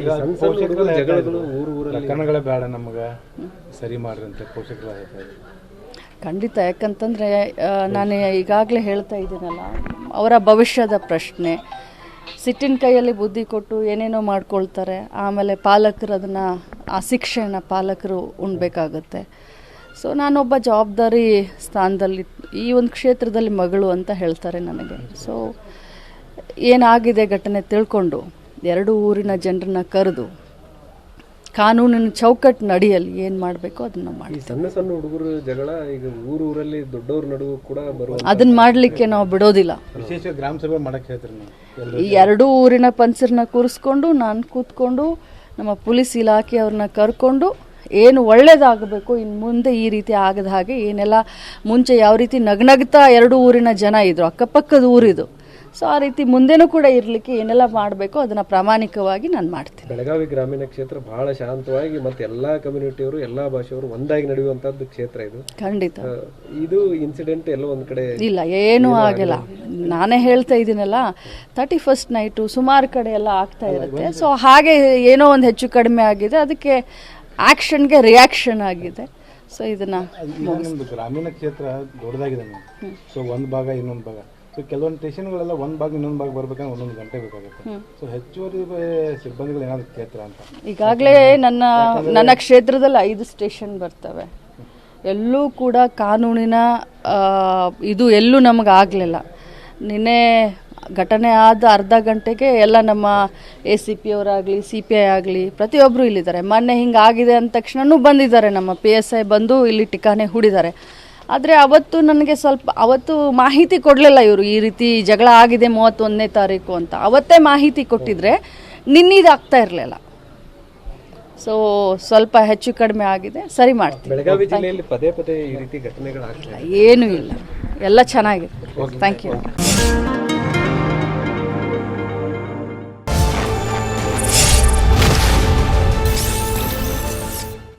ಈಗ ಪೋಷಕರು ಜಗಳಗಳು ಊರು ಊರಲ್ಲಿ ಬೇಡ ನಮಗೆ. ಸರಿ ಮಾಡ್ರಿ ಅಂತ ಪೋಷಕರು ಹೇಳ್ತಾ ಖಂಡಿತ ಯಾಕಂತಂದರೆ ನಾನು ಈಗಾಗಲೇ ಹೇಳ್ತಾ ಇದ್ದೀನಲ್ಲ ಅವರ ಭವಿಷ್ಯದ ಪ್ರಶ್ನೆ. ಸಿಟ್ಟಿನ ಕೈಯಲ್ಲಿ ಬುದ್ಧಿ ಕೊಟ್ಟು ಏನೇನೋ ಮಾಡ್ಕೊಳ್ತಾರೆ ಆಮೇಲೆ ಪಾಲಕರು ಅದನ್ನು ಆ ಶಿಕ್ಷೆನ ಪಾಲಕರು ಉಣ್ಬೇಕಾಗುತ್ತೆ. ಸೊ ನಾನೊಬ್ಬ ಜವಾಬ್ದಾರಿ ಸ್ಥಾನದಲ್ಲಿ ಈ ಒಂದು ಕ್ಷೇತ್ರದಲ್ಲಿ ಮಗಳು ಅಂತ ಹೇಳ್ತಾರೆ ನನಗೆ. ಸೊ ಏನಾಗಿದೆ ಘಟನೆ ತಿಳ್ಕೊಂಡು. ಎರಡು ಊರಿನ ಜನರನ್ನ ಕರೆದು ಕಾನೂನಿನ ಚೌಕಟ್ಟು ನಡಿಯಲ್ಲಿ ಏನು ಮಾಡಬೇಕು ಅದನ್ನ ಮಾಡಿ ಸಣ್ಣ ಸಣ್ಣ ಹುಡುಗರು ಜಗಳ ಈಗ ಊರು ಊರಲ್ಲಿ ದೊಡ್ಡವ್ರ ನಡುವೆ ಕೂಡ ಬರುವ ಅದನ್ನ ಮಾಡಲಿಕ್ಕೆ ನಾವು ಬಿಡೋದಿಲ್ಲ. ವಿಶೇಷ ಗ್ರಾಮ ಸಭೆ ಮಾಡಕ್ಕೆ ಹೇಳ್ತೀರಿ ಈ ಎರಡೂ ಊರಿನ ಪಂಚರನ್ನ ಕೂರಿಸ್ಕೊಂಡು ನಾನು ಕೂತ್ಕೊಂಡು ನಮ್ಮ ಪೊಲೀಸ್ ಇಲಾಖೆಯವ್ರನ್ನ ಕರ್ಕೊಂಡು ಏನು ಒಳ್ಳೇದಾಗಬೇಕು ಇನ್ನು ಮುಂದೆ ಈ ರೀತಿ ಆಗದ ಹಾಗೆ ಏನೆಲ್ಲ ಮುಂಚೆ ಯಾವ ರೀತಿ ನಗ್ನಗ್ತಾ ಎರಡು ಊರಿನ ಜನ ಇದ್ರು ಅಕ್ಕಪಕ್ಕದ ಊರಿದು ಸೊ ಆ ರೀತಿ ಮುಂದೆನೂ ಕೂಡ ಇರಲಿಕ್ಕೆ ಏನೆಲ್ಲ ಮಾಡಬೇಕು ಅದನ್ನು ಪ್ರಾಮಾಣಿಕವಾಗಿ ನಾನು ಮಾಡ್ತೀನಿ. ಬೆಳಗಾವಿ ಗ್ರಾಮೀಣ ಕ್ಷೇತ್ರ ಬಹಳ ಶಾಂತವಾಗಿ ಮತ್ತೆ ಎಲ್ಲಾ ಕಮ್ಯುನಿಟಿಯವರು ಎಲ್ಲಾ ಭಾಷೆಯವರು ಒಂದಾಗಿ ನಡೆಯುವಂತದ್ದು ಕ್ಷೇತ್ರ ಇದು. ಖಂಡಿತ. ಇದು ಇನ್ಸಿಡೆಂಟ್ ಎಲ್ಲ ಒಂದ್ ಕಡೆ ಇಲ್ಲ ಏನೂ ಆಗಿಲ್ಲ. ನಾನೇ ಹೇಳ್ತಾ ಇದ್ದೀನಲ್ಲ ತರ್ಟಿ ಫಸ್ಟ್ ನೈಟು ಸುಮಾರು ಕಡೆ ಎಲ್ಲ ಆಗ್ತಾ ಇರುತ್ತೆ. ಸೊ ಹಾಗೆ ಏನೋ ಒಂದು ಹೆಚ್ಚು ಕಡಿಮೆ ಆಗಿದೆ. ಅದಕ್ಕೆ ಆ್ಯಕ್ಷನ್ಗೆ ರಿಯಾಕ್ಷನ್ ಆಗಿದೆ. ಸೊ ಇದನ್ನು ಗ್ರಾಮೀಣ ಕ್ಷೇತ್ರ ದೊಡ್ಡದಾಗಿದೆ ಸೊ ಒಂದು ಭಾಗ ಇನ್ನೊಂದು ಭಾಗ. ಸೊ ಕೆಲವೊಂದು ಸ್ಟೇಷನ್ಗಳೆಲ್ಲ ಒಂದು ಭಾಗ ಇನ್ನೊಂದು ಭಾಗ ಬರ್ಬೇಕಂದ್ರೆ ಒಂದೊಂದು ಗಂಟೆ ಬೇಕಾಗುತ್ತೆ. ಸೊ ಹೆಚ್ಚುವರಿ ಸಿಬ್ಬಂದಿಗಳು ಏನಾದ್ರು ಕ್ಷೇತ್ರ ಅಂತ? ಈಗಾಗಲೇ ನನ್ನ ನನ್ನ ಕ್ಷೇತ್ರದಲ್ಲಿ ಐದು ಸ್ಟೇಷನ್ ಬರ್ತವೆ. ಎಲ್ಲೂ ಕೂಡ ಕಾನೂನಿನ ಇದು ಎಲ್ಲೂ ನಮಗೆ ಆಗಲಿಲ್ಲ. ನಿನ್ನೆ ಘಟನೆ ಆದ ಅರ್ಧ ಗಂಟೆಗೆ ಎಲ್ಲ ನಮ್ಮ ಎ ಸಿ ಪಿ ಅವರಾಗಲಿ ಸಿ ಪಿ ಐ ಆಗಲಿ ಪ್ರತಿಯೊಬ್ಬರು ಇಲ್ಲಿದ್ದಾರೆ. ಮೊನ್ನೆ ಹಿಂಗೆ ಆಗಿದೆ ಅಂದ ತಕ್ಷಣನೂ ಬಂದಿದ್ದಾರೆ ನಮ್ಮ ಪಿ ಎಸ್ ಐ ಬಂದು ಇಲ್ಲಿ ಟಿಕಾನೆ ಹೂಡಿದ್ದಾರೆ. ಆದರೆ ಅವತ್ತು ನನಗೆ ಸ್ವಲ್ಪ ಅವತ್ತು ಮಾಹಿತಿ ಕೊಡಲಿಲ್ಲ ಇವರು ಈ ರೀತಿ ಜಗಳ ಆಗಿದೆ ಮೂವತ್ತೊಂದನೇ ತಾರೀಕು ಅಂತ. ಅವತ್ತೇ ಮಾಹಿತಿ ಕೊಟ್ಟಿದ್ರೆ ನಿನ್ನಿದಾಗ್ತಾ ಇರಲಿಲ್ಲ. ಸೊ ಸ್ವಲ್ಪ ಹೆಚ್ಚು ಕಡಿಮೆ ಆಗಿದೆ ಸರಿ ಮಾಡ್ತೀನಿ. ಬೆಳಗಾವಿ ಜಿಲ್ಲೆಯಲ್ಲಿ ಪದೇ ಪದೇ ಈ ರೀತಿ ಏನೂ ಇಲ್ಲ. ಎಲ್ಲ ಚೆನ್ನಾಗಿದೆ. Thank you